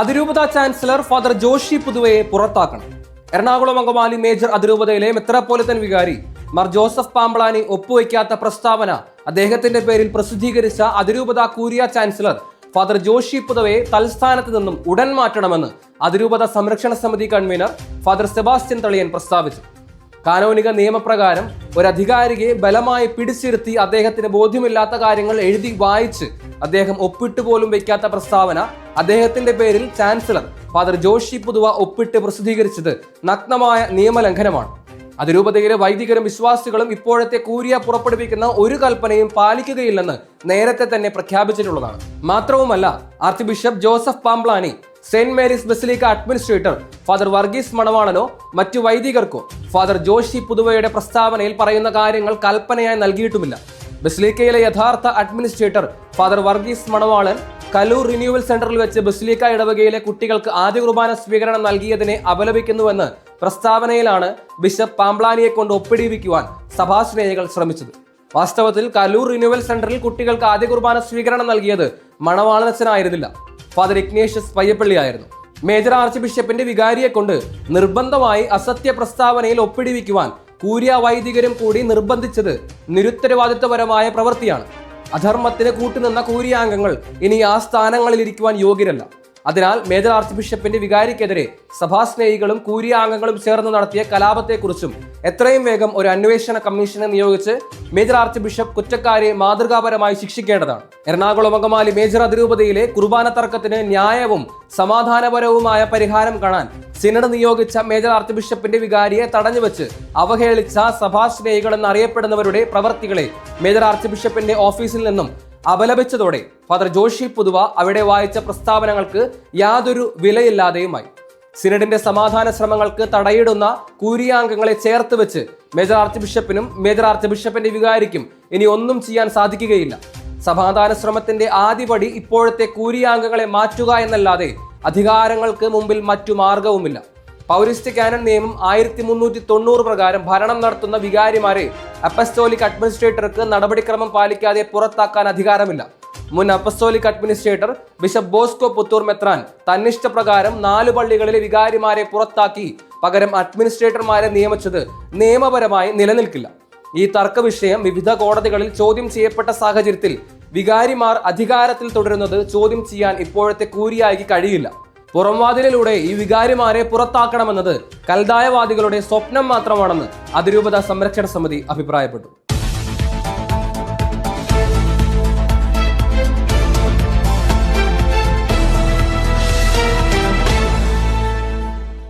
അതിരൂപത chancellor father Joshi പുതുവയെ പുറത്താക്കണം. എറണാകുളം അങ്കമാലി മേജർ അതിരൂപതയിലെ മെത്രാപ്പോലിത്തൻ വികാരി മർ ജോസഫ് പാമ്പളാനി ഒപ്പുവയ്ക്കാത്ത പ്രസ്താവന അദ്ദേഹത്തിന്റെ പേരിൽ പ്രസിദ്ധീകരിച്ച അതിരൂപത കൂരിയ ചാൻസലർ ഫാദർ ജോഷി പുതുവയെ തൽസ്ഥാനത്ത് നിന്നും ഉടൻ മാറ്റണമെന്ന് അതിരൂപത സംരക്ഷണ സമിതി കൺവീനർ ഫാദർ സെബാസ്റ്റ്യൻ തളിയൻ പ്രസ്താവിച്ചു. കാനോനിക നിയമപ്രകാരം ഒരു അധികാരിയെ ബലമായി പിടിച്ചിരുത്തി അദ്ദേഹത്തിന് ബോധ്യമില്ലാത്ത കാര്യങ്ങൾ എഴുതി വായിച്ച് അദ്ദേഹം ഒപ്പിട്ട് പോലും വെക്കാത്ത പ്രസ്താവന അദ്ദേഹത്തിന്റെ പേരിൽ ചാൻസലർ ഫാദർ ജോഷി പുതുവ ഒപ്പിട്ട് പ്രസിദ്ധീകരിച്ചത് നഗ്നമായ നിയമലംഘനമാണ്. അതിരൂപതയിലെ വൈദികരും വിശ്വാസികളും ഇപ്പോഴത്തെ കൂരിയ പുറപ്പെടുവിക്കുന്ന ഒരു കൽപ്പനയും പാലിക്കുകയില്ലെന്ന് നേരത്തെ തന്നെ പ്രഖ്യാപിച്ചിട്ടുള്ളതാണ്. മാത്രവുമല്ല archbishop Joseph Pamplany saint Mary's basilica administrator father Varghese മണവാളനോ മറ്റു വൈദികർക്കോ ഫാദർ ജോഷി പുതുവയുടെ പ്രസ്താവനയിൽ പറയുന്ന കാര്യങ്ങൾ കൽപ്പനയായി നൽകിയിട്ടുമില്ല. ബസിലിക്കയിലെ യഥാർത്ഥ അഡ്മിനിസ്ട്രേറ്റർ ഫാദർ വർഗീസ് മണവാളൻ കലൂർ റിന്യൂവൽ സെന്ററിൽ വെച്ച് ബസ്ലീക്ക ഇടവകയിലെ കുട്ടികൾക്ക് ആദ്യ കുർബാന സ്വീകരണം നൽകിയതിനെ അപലപിക്കുന്നുവെന്ന് പ്രസ്താവനയിലാണ് ബിഷപ്പ് പാംപ്ലാനിയെ കൊണ്ട് ഒപ്പിടിയിരിക്കുവാൻ സഭാസ്നേഹികൾ ശ്രമിച്ചത്. വാസ്തവത്തിൽ കലൂർ റിന്യൂവൽ സെന്ററിൽ കുട്ടികൾക്ക് ആദ്യ കുർബാന സ്വീകരണം നൽകിയത് മണവാളനച്ചനായിരുന്നില്ല. ഫാദർ ഇഗ്നേഷ്യസ് പയ്യപ്പള്ളിയായിരുന്നു. മേജർ ആർച്ച് ബിഷപ്പിന്റെ വികാരിയെ കൊണ്ട് നിർബന്ധമായി അസത്യ പ്രസ്താവനയിൽ ഒപ്പിടിവിക്കുവാൻ കൂരിയ വൈദികരും കൂടി നിർബന്ധിച്ചത് നിരുത്തരവാദിത്വപരമായ പ്രവൃത്തിയാണ്. അധർമ്മത്തിന് കൂട്ടുനിന്ന കൂരിയാംഗങ്ങൾ ഇനി ആ സ്ഥാനങ്ങളിലിരിക്കുവാൻ യോഗ്യരല്ല. അതിനാൽ മേജർ ആർച്ച് ബിഷപ്പിന്റെ വികാരിക്കെതിരെ സഭാസ്നേഹികളും കൂരിയാംഗങ്ങളും ചേർന്ന് നടത്തിയ കലാപത്തെക്കുറിച്ചും എത്രയും വേഗം ഒരു അന്വേഷണ കമ്മീഷനെ നിയോഗിച്ച് മേജർ ആർച്ച് ബിഷപ്പ് കുറ്റക്കാരെ മാതൃകാപരമായി ശിക്ഷിക്കേണ്ടതാണ്. എറണാകുളം അങ്കമാലി മേജർ അതിരൂപതയിലെ കുർബാന തർക്കത്തിന് ന്യായവും സമാധാനപരവുമായ പരിഹാരം കാണാൻ സിനഡ് നിയോഗിച്ച മേജർ ആർച്ച് ബിഷപ്പിന്റെ വികാരിയെ തടഞ്ഞുവെച്ച് അവഹേളിച്ച സഭാസ്നേഹികൾ എന്നറിയപ്പെടുന്നവരുടെ പ്രവർത്തികളെ മേജർ ആർച്ച് ബിഷപ്പിന്റെ ഓഫീസിൽ നിന്നും അപലപിച്ചതോടെ ഫാദർ ജോഷി പുതുവ അവിടെ വായിച്ച പ്രസ്താവനകൾക്ക് യാതൊരു വിലയില്ലാതെയുമായി. സിനഡിന്റെ സമാധാന ശ്രമങ്ങൾക്ക് തടയിടുന്ന കൂരിയാംഗങ്ങളെ ചേർത്ത് വെച്ച് മേജർ ആർച്ച് ബിഷപ്പിനും മേജർ ആർച്ച് ബിഷപ്പിന്റെ വികാരിക്കും ഇനി ഒന്നും ചെയ്യാൻ സാധിക്കുകയില്ല. സമാധാന ശ്രമത്തിന്റെ ആദ്യപടി ഇപ്പോഴത്തെ കൂരിയാംഗങ്ങളെ മാറ്റുക എന്നല്ലാതെ അധികാരങ്ങൾക്ക് മുമ്പിൽ മറ്റു മാർഗവുമില്ല. പൗരിസ്റ്റ് കാനൻ നിയമം ആയിരത്തി മുന്നൂറ്റി തൊണ്ണൂറ് പ്രകാരം ഭരണം നടത്തുന്ന വികാരിമാരെ അപ്പസ്റ്റോലിക് അഡ്മിനിസ്ട്രേറ്റർക്ക് നടപടിക്രമം പാലിക്കാതെ പുറത്താക്കാൻ അധികാരമില്ല. മുൻ apostolic administrator bishop Bosco Puthur മെത്രാൻ തന്നിഷ്ടപ്രകാരം നാല് പള്ളികളിലെ വികാരിമാരെ പുറത്താക്കി പകരം അഡ്മിനിസ്ട്രേറ്റർമാരെ നിയമിച്ചത് നിയമപരമായി നിലനിൽക്കില്ല. ഈ തർക്ക വിഷയം വിവിധ കോടതികളിൽ ചോദ്യം ചെയ്യപ്പെട്ട സാഹചര്യത്തിൽ വികാരിമാർ അധികാരത്തിൽ തുടരുന്നത് ചോദ്യം ചെയ്യാൻ ഇപ്പോഴത്തെ കൂരിയായി കഴിയില്ല. പുറംവാതിലിലൂടെ ഈ വികാരിമാരെ പുറത്താക്കണമെന്നത് കൽദായവാദികളുടെ സ്വപ്നം മാത്രമാണെന്ന് അതിരൂപത സംരക്ഷണ സമിതി അഭിപ്രായപ്പെട്ടു.